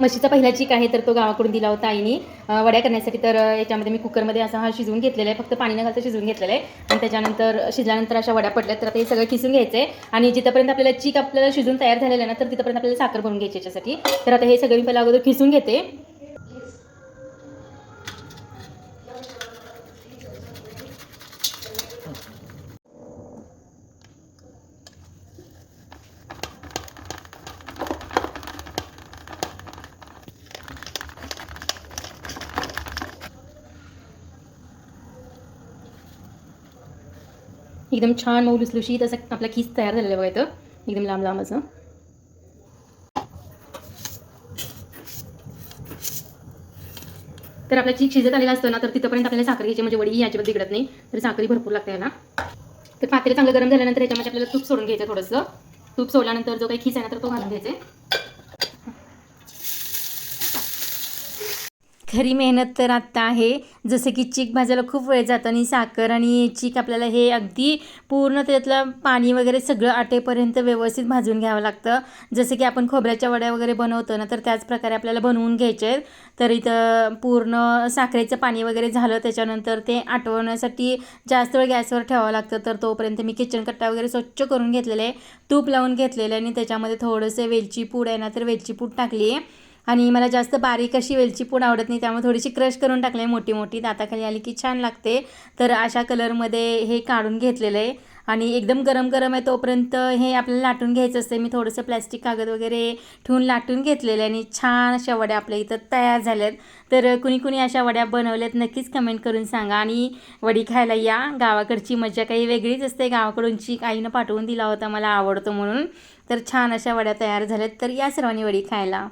म्हशीचा पहिला चीक आहे तर तो गावाकडून दिला होता आईने. वड्या करण्यासाठी तर याच्यामध्ये मी कुकरमध्ये असा हा शिजवून घेतलेला आहे. फक्त पाणी न घालता शिजवून घेतलेला आहे. आणि त्याच्यानंतर शिजल्यानंतर अशा वड्या पडल्यात तर आता हे सगळं किसून घ्यायचं आहे आणि जिथपर्यंत आपल्याला चीक आपल्याला शिजून तयार झालेलं ना तर तिथपर्यंत आपल्याला साखर भरून घ्यायची याच्यासाठी. तर आता हे सगळं मी पहिला अगोदर किसून घेते. एकदम छान मऊ लुसलुशीत असं आपला खीस तयार झालेला आहे बघा इथं. एकदम लांब लांब असं. तर आपल्या जी शिजत आलेला असतो ना तर तिथपर्यंत आपल्याला साखर घ्यायची म्हणजे वडी ही बिघडत नाही. तर साखरी भरपूर लागते याला. तर पातेलं चांगलं गरम झाल्यानंतर याच्यामध्ये आपल्याला तूप सोडून घ्यायचं थोडंसं. तूप सोडल्यानंतर जो काही खीस आहे ना तर तो घालून घ्यायचा खरी मेहनत तर आत्ता आहे. जसं की चीक भाजायला खूप वेळ जातो आणि साखर आणि चीक आपल्याला हे अगदी पूर्ण त्यातलं पाणी वगैरे सगळं आटेपर्यंत व्यवस्थित भाजून घ्यावं लागतं. जसं की आपण खोबऱ्याच्या वड्या वगैरे बनवतो ना तर त्याच प्रकारे आपल्याला बनवून घ्यायचे आहेत. तर इथं पूर्ण साखरेचं पाणी वगैरे झालं त्याच्यानंतर ते आटवण्यासाठी जास्त वेळ गॅसवर ठेवावं लागतं. तर तोपर्यंत मी किचन कट्टा वगैरे स्वच्छ करून घेतलेलं आहे. तूप लावून घेतलेलं आहे आणि त्याच्यामध्ये थोडंसं वेलची पूड आहे ना तर वेलची पूड टाकली आहे. आणि मला जास्त बारीक अशी वेलची पूड आवडत नाही त्यामुळे थोडीशी क्रश करून टाकली आहे मोठी मोठी दाताखाली आली की छान लागते. तर अशा कलरमध्ये हे काढून घेतलेलं आहे. आणि एकदम गरम गरम आहे तोपर्यंत हे आपल्याला लाटून घ्यायचं असते मी थोडंसं प्लॅस्टिक कागद वगैरे ठेवून लाटून घेतलेलं आहे आणि छान अशा वड्या आपल्या इथं तयार झाल्यात. तर कुणी कुणी अशा वड्या बनवल्यात नक्कीच कमेंट करून सांगा. आणि वडी खायला या. गावाकडची मजा काही वेगळीच असते. गावाकडूनची आईनं पाठवून दिला होता मला आवडतो म्हणून. तर छान अशा वड्या तयार झाल्यात. तर या सर्वांनी वडी खायला.